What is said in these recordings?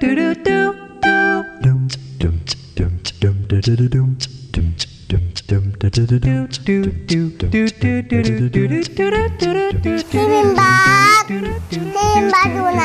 พี่บิมบัสพี่บิมบัสอยู่ไหน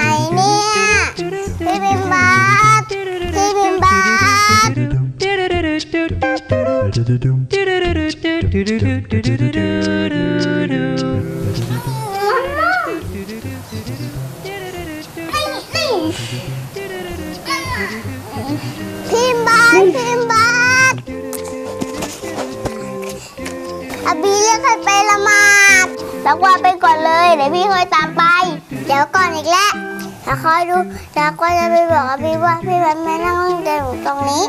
พี่บิมบัสพี่บิมบัสอาบีเรียกให้ไปละหมาดแล้วว่าไปก่อนเลยเดี๋ยวพี่คอยตามไป เดี๋ยวก่อนอีกแล้วแล้วคอยดูแล้วก็จะไปบอกอาบีว่าพี่แบบไม่นั่งเล่นเกมตรงนี้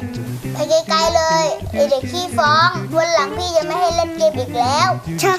ไปไกลๆเลยไอเด็กขี้ฟ้องวันหลังพี่จะไม่ให้เล่นเกมอีกแล้วเชอะ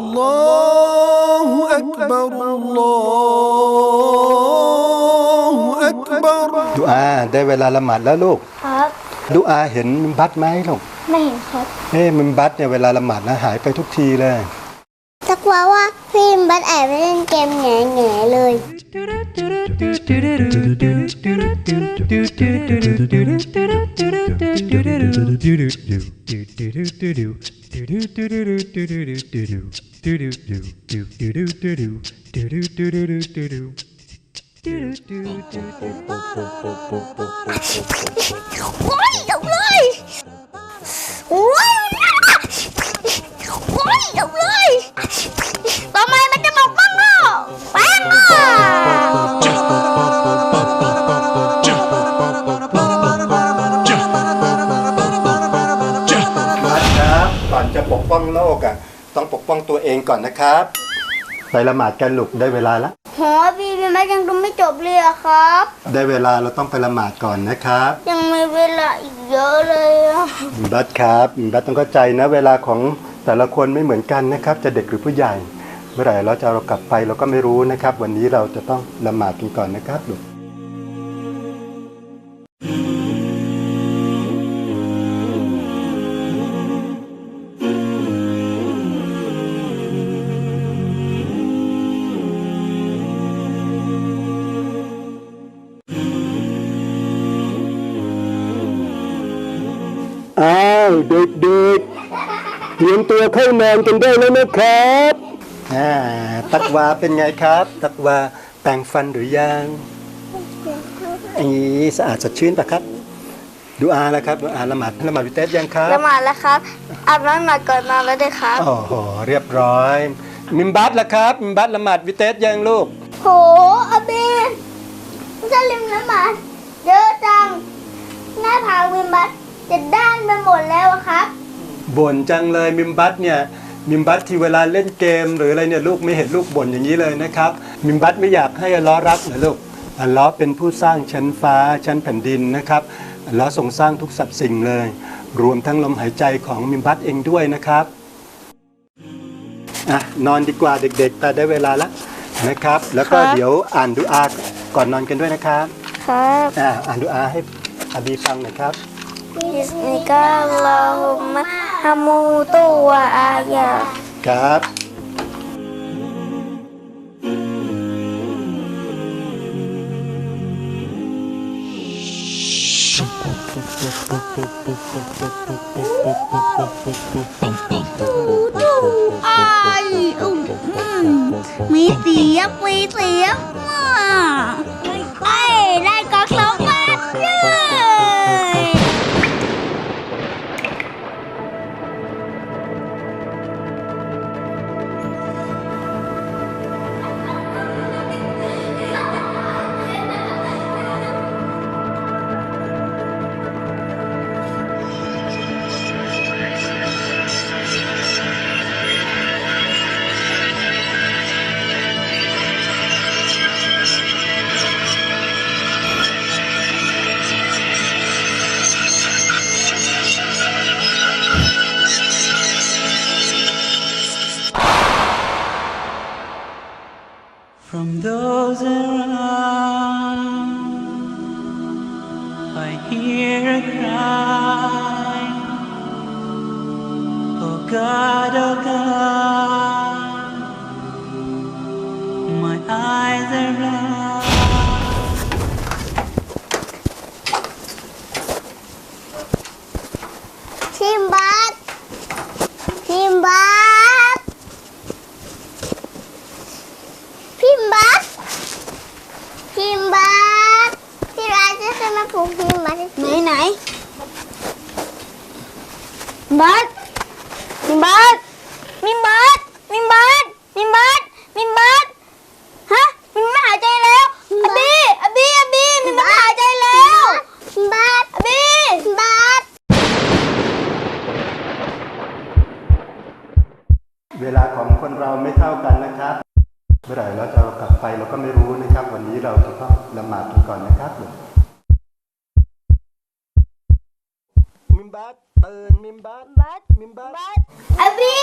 الله أكبر الله أكبر ดูอาได้เวลาละหมาดแล้วลูก ครับ ดูอาเห็นมิมบัตไหมลูก ไม่เห็นครับ เอ้มิมบัตเนี่ยเวลาละหมาดนะหายไปทุกทีเลย ตักว่าว่าพี่บัสแอบไปเล่น ปกป้องโลกอะ ต้องปกป้องตัวเองก่อนนะครับ ไปละหมาดกันลูกได้เวลาละหอพี่พี่แม่ยังดูไม่จบเลยอะครับ ได้เวลาเราต้องไปละหมาดก่อนนะครับ ยังมีเวลาอีกเยอะเลยอะมิมบัตครับมิมบัตต้องเข้าใจนะเวลาของแต่ละคนไม่เหมือนกันนะครับ จะเด็กหรือผู้ใหญ่ เมื่อไหร่เราจะเรากลับไปเราก็ไม่รู้นะครับ วันนี้เราจะต้องละหมาดกันก่อนนะครับลูก เด็กๆเตรียมตัวเข้านอนกันได้แล้วนะครับอ่าตักวาเป็นไงครับ ตักวาแปรงฟันหรือยังอันนี้สะอาดสดชื่นปะครับ ดูอาแล้วครับดูอาละหมาดละหมาดวิเตสยังครับละหมาดแล้วครับอาบน้ำหนักก่อนนอนแล้วด้วยครับโอ้โหเรียบร้อย มิมบัตละครับมิมบัตละหมาดวิเตสยังลูกโหอเบนจะลืมละหมาดเยอะจังหน้าผากวิมบัส จะด้านไปหมดแล้วอะครับ บ่นจังเลยมิมบัตเนี่ยมิมบัตที่เวลาเล่นเกม หรืออะไรเนี่ยลูกไม่เห็นลูกบ่นอย่างนี้เลยนะครับ มิมบัตไม่อยากให้อัลเลอฮ์รักนะลูกอัลเลอฮ์เป็นผู้สร้างชั้นฟ้าชั้นแผ่นดินนะครับอัลเลอฮ์ทรงสร้างทุกสรรพสิ่งเลย รวมทั้งลมหายใจของมิมบัตเองด้วยนะครับอะนอนดีกว่าเด็กๆแต่ได้เวลาแล้วนะครับ แล้วก็ครับ เดี๋ยวอ่านดูอาก่อนนอนกันด้วยนะครับครับ อะอ่านดูอาให้อาบีฟังหน่อยครับ บิสมิกาอัลลอฮุมะฮามูตุวะอายาครับอ้ายอืมมีเสียงมีเสียง From those around, I hear a cry. Oh God, oh God, my eyes are เวลาของคนเราไม่เท่ากันนะครับ เมื่อไหร่เราจะกลับไปเราก็ไม่รู้นะครับ วันนี้เราจะต้องละหมาดกันก่อนนะครับมิมบัตตื่นมิมบัตมิมบัตอบีอบี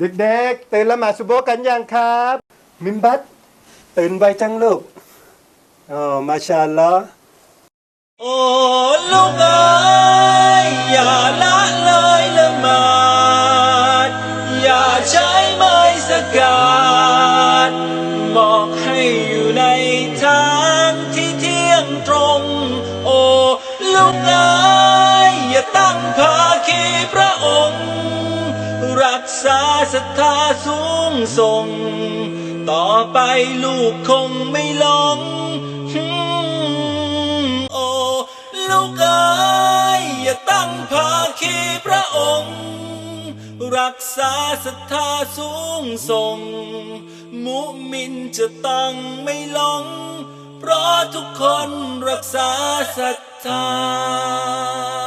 เด็กๆตื่นละหมาดซุโบกันยังครับ มิมบัตตื่นไวจังลูกอ๋อมาชาลอโอ้ลูกเอ้ยอย่าละเลยละหมาดอย่าใช้ไม้สกัด ษาศรัทธาสูงส่ง ต่อไปลูกคงไม่หลงโอ้ลูกเอ๋ยอย่าตั้งภาคีพระองค์ รักษาศรัทธาสูงส่ง มุมินจะตั้งไม่หลง เพราะทุกคนรักษาศรัทธา